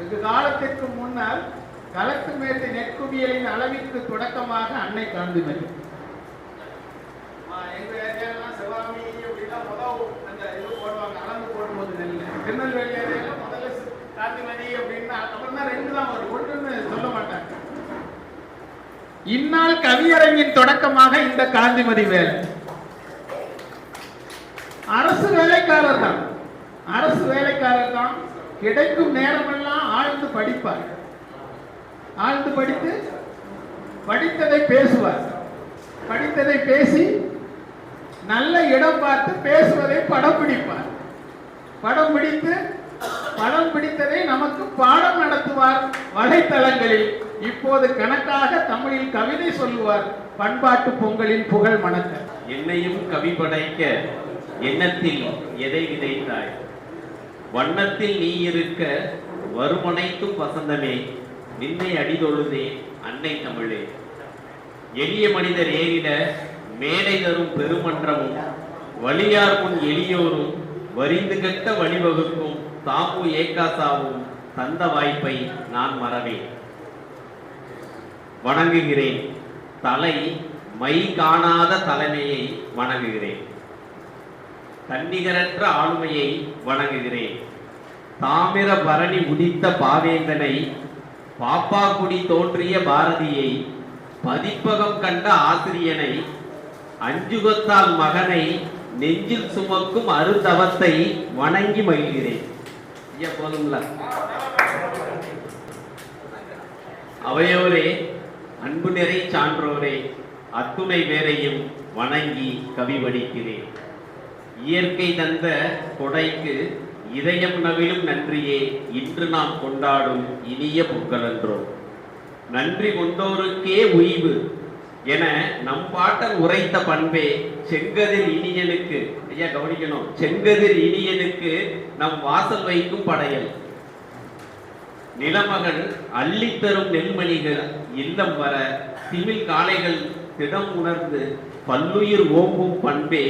வெகு காலத்திற்கு முன்னர் கலத்து மேட்டு நெற்குவியலின் அளவிற்கு தொடக்கமாக அன்னை காந்திமதி எங்க ஏரியாலாம் சிவகாமி அப்படிலாம் முதல் அந்த இது போடுவாங்க அளந்து போடும்போது நெல் திருநெல்வேலி ஏரியால முதல்ல காந்திமதி அப்படின்னு அப்புறம் தான் ரெண்டு தான் வரும். ஒன்றுன்னு சொல்ல மாட்டாங்க. இந்நாள் கவியரங்கின் தொடக்கமாக இந்த காந்திமதி வேலை. அரசு வேலைக்காரர் தான் அரசு வேலைக்காரர் தான் கிடைக்கும் நேரமெல்லாம் ஆழ்ந்து படிப்பார். ஆழ்ந்து படித்து படித்ததை பேசுவார். படித்ததை பேசி நல்ல இடம் பார்த்து பேசுவதை படம் பிடிப்பார். படம் பிடித்து படம் பிடித்ததை நமக்கு பாடம் நடத்துவார். வலைத்தளங்களில் இப்போது கணக்காக தமிழில் கவிதை சொல்லுவார். பண்பாட்டு பொங்கலின் புகழ் மணக்க. என்னையும் கவி படைக்க எண்ணத்தில் எதை விதைத்தாய்? வண்ணத்தில் நீ இருக்க வருமனைத்தும் வசந்தமே. நின்னை அடிதொழுதே அன்னை தமிழே. எளிய மனிதர் ஏறிட மேடை தரும் பெருமன்றமும் வலியார் முன் எளியோரும் வரிந்து கட்ட வழிவகுக்கும் தாப்பு ஏகாசாவும் தந்த வாய்ப்பை நான் மறவேன். வணங்குகிறேன். தலை மை காணாத தலைமையை வணங்குகிறேன். தன்னிகரற்ற ஆளுமையை வணங்குகிறேன். தாமிர பரணி உதித்த பாவேந்தனை பாப்பாக்குடி தோன்றிய பாரதியை பதிப்பகம் கண்ட ஆசிரியனை அஞ்சுகத்தால் மகனை நெஞ்சில் சுமக்கும் அருந்தவத்தை வணங்கி மகிழ்கிறேன். ஐயா போதும்ல? அவையோரே அன்பு நிறை சான்றோரே அத்துணை பேரையும் வணங்கி கவி வடிக்கிறேன் இயற்கை தந்த கொடைக்கு இதயம் நவிலும் நன்றியே இன்று நாம் கொண்டாடும் இனிய பொங்கலன்றோம் நன்றி கொண்டோருக்கே உய்வு என நம் பாட்டன் உரைத்த பண்பே செங்கதிர் இனியனுக்கு ஐயா கவனிக்கணும் செங்கதிர் இனியனுக்கு நம் வாசல் வைக்கும் படையல். நிலமகள் அள்ளித்தரும் நெல்மணிகள் இல்லம் வர திமிழ் காளைகள் திடம் உணர்ந்து பல்லுயிர் ஓம்பும் பண்பே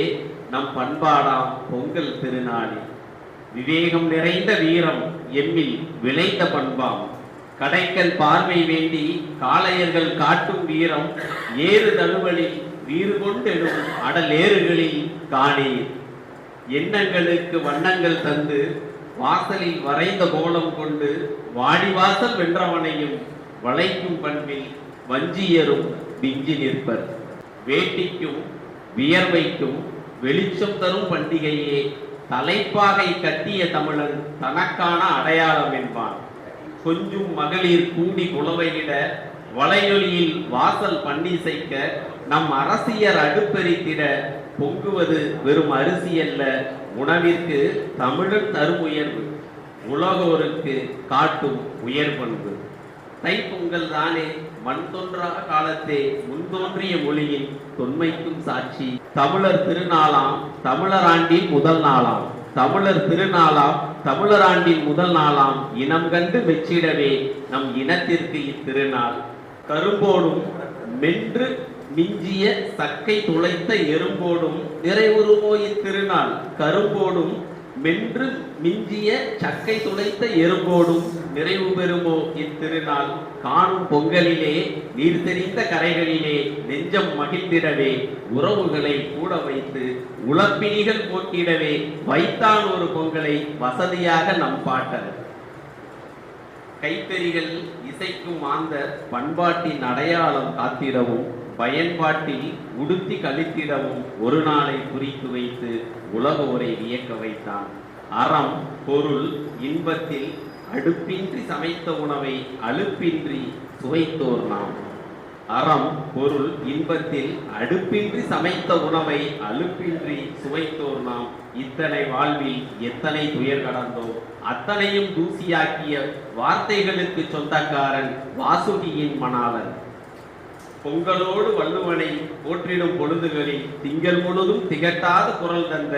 நம் பண்பாடாம் பொங்கல் திருநாளி விவேகம் நிறைந்த வீரம் எம்மில் விளைந்த பண்பாம். கடைக்கல் பார்வை வேண்டி காளையர்கள் காட்டும் வீரம். ஏறு தழுவலில் வீறு கொண்டெடும் அடலேறுகளில் காணீர். எண்ணங்களுக்கு வண்ணங்கள் தந்து வாசலில் வரைந்த கோலம் கொண்டு வாடிவாசல் வென்றவனையும் வளைக்கும் பண்பில் வஞ்சியரும் விஞ்சி நிற்பர். வேட்டிக்கும் வியர்வைக்கும் வெளிச்சம் தரும் பண்டிகையே தலைப்பாகை கட்டிய தமிழன் தனக்கான அடையாளம் என்பான். கொஞ்சும் மகளிர் கூடி குளவையிட வளையொலியில் வாசல் பன்னிசைக்க நம் அரசியர் அடுப்பெரித்திட பொங்குவது வெறும் அரிசி அல்ல உணவிற்கு தமிழன் தரும் உயர்வு உலகோருக்கு காட்டும் உயர் பண்பு தைப்பொங்கல் தானே மண் தோன்றா காலத்தே முன்தோன்றிய மொழியின் தொன்மைக்கும் சாட்சி. தமிழர் திருநாளாம் தமிழராண்டின் முதல் நாளாம். தமிழர் திருநாளாம் தமிழராண்டின் முதல் நாளாம். இனம் கண்டு மெச்சிடவே நம் இனத்திற்கு இத்திருநாள். கரும்போடும் மென்று மிஞ்சிய சக்கை துளைத்த எறும்போடும் நிறைவுறுமோ இத்திருநாள். கரும்போடும் மென்று மிஞ்சிய சக்கை துளைத்த எறும்போடும் நிறைவு பெறுமோ? இத்திருநாள் காணும் பொங்கலிலே நீர் தெரிந்த கரைகளிலே நெஞ்சம் மகிழ்ந்திடவே உறவுகளை கூட வைத்து உழப்பினிகள் போட்டிடவே வைத்தான் ஒரு பொங்கலை வசதியாக நம் பாட்டர் கைத்தறிகள் இசைக்கும் ஆந்த பண்பாட்டின் அடையாளம் காத்திடவும் பயன்பாட்டில் உடுத்தி கழித்திடவும் ஒரு நாளை குறித்து வைத்து உலகோரை வியக்க வைத்தான். அறம் பொருள் இன்பத்தில் அடுப்பின்றி சமைத்த உணவை அலுப்பின்றி சுவைத்தோர் நாம். அறம் பொருள் இன்பத்தில் அடுப்பின்றி சமைத்த உணவை அலுப்பின்றி சுவைத்தோர் நாம். இத்தனை வாழ்வில் எத்தனை துயர் கடந்தோம். அத்தனையும் தூசியாக்கிய வார்த்தைகளுக்கு சொந்தக்காரன் வாசுகியின் மணாளன். பொங்கலோடு வள்ளுவனை போற்றிடும் பொழுதுகளில் திங்கள் முழுதும் திகட்டாத குரல் தந்த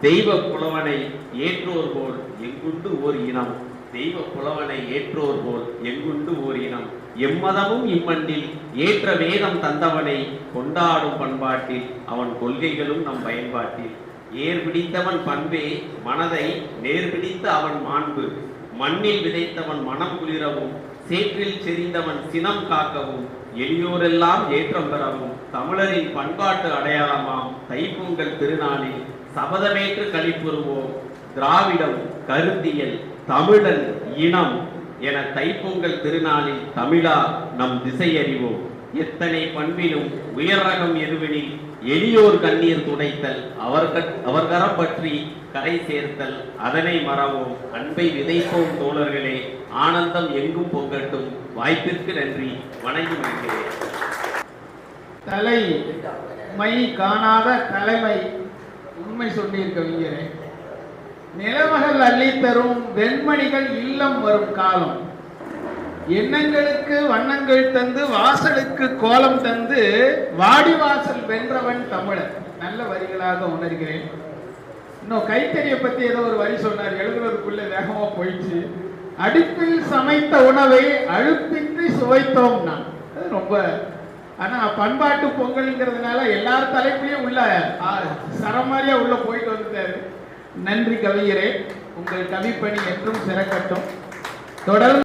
தெய்வ புலவனை ஏற்றோர் போல் எங்குண்டு ஓர் இனம்? தெய்வ புலவனை ஏற்றோர் போல் எங்குண்டு ஓர் இனம்? எம்மதமும் இம்மண்ணில் ஏற்ற வேதம் தந்தவனை கொண்டாடும் பண்பாட்டில் அவன் கொள்கைகளும் நம் பயன்பாட்டில். ஏர் பிடித்தவன் பண்பே மனதை நேர் பிடித்த அவன் மாண்பு. மண்ணில் விதைத்தவன் மனம் குளிரவும் சேற்றில் செறிந்தவன் சினம் காக்கவும் எளியோரெல்லாம் ஏற்றம் பெறவும் தமிழரின் பண்பாட்டு அடையாளமாம் தைப்பொங்கல் திருநாளில் சபதமேற்று கழிப்புறுவோம் திராவிடம் கருத்தியல் தமிழன் இனம் என தைப்பொங்கல் திருநாளில் தமிழா நம் திசையறிவோம். எத்தனை பண்பினும் உயர் ரகம் எதுவெனில் எளியோர் கண்ணீர் துடைத்தல் அவர் அவர்கரம் பற்றி கரை சேர்த்தல் அதனை மறவோம். அன்பை விதைப்போம் தோழர்களே ஆனந்தம் எங்கும் பொங்கட்டும் வாய்ப்பிற்கு நன்றி வணங்கி மகிழ்கிறேன். தலை மை காணாத தலைமை உண்மை சொன்னீர் கவிஞரே நிலமகள் அள்ளித்தரும் வெண்மணிகள் இல்லம் வரும் காலம். எண்ணங்களுக்கு வண்ணங்கள் தந்து வாசலுக்கு கோலம் தந்து வாடி வாசல் வென்றவன் தமிழன். நல்ல வரிகளாக உணர்கிறேன். இன்னும் கைத்தறியை பத்தி ஏதோ ஒரு வரி சொன்னார். எழுதுறதுக்குள்ள வேகமா போயிடுச்சு. அடுப்பில் சமைத்த உணவை அழுப்பின்றி சுவைத்தோம் நான். அது ரொம்ப ஆனா பண்பாட்டு பொங்கல்ங்கிறதுனால எல்லார் தலைப்புலயும் உள்ள ஆ, மாதிரியா உள்ள போயிட்டு வந்துட்டாரு. நன்றி கவிஞரே. உங்கள் கவிப்பணி என்றும் சிறக்கட்டும். தொடர்ந்து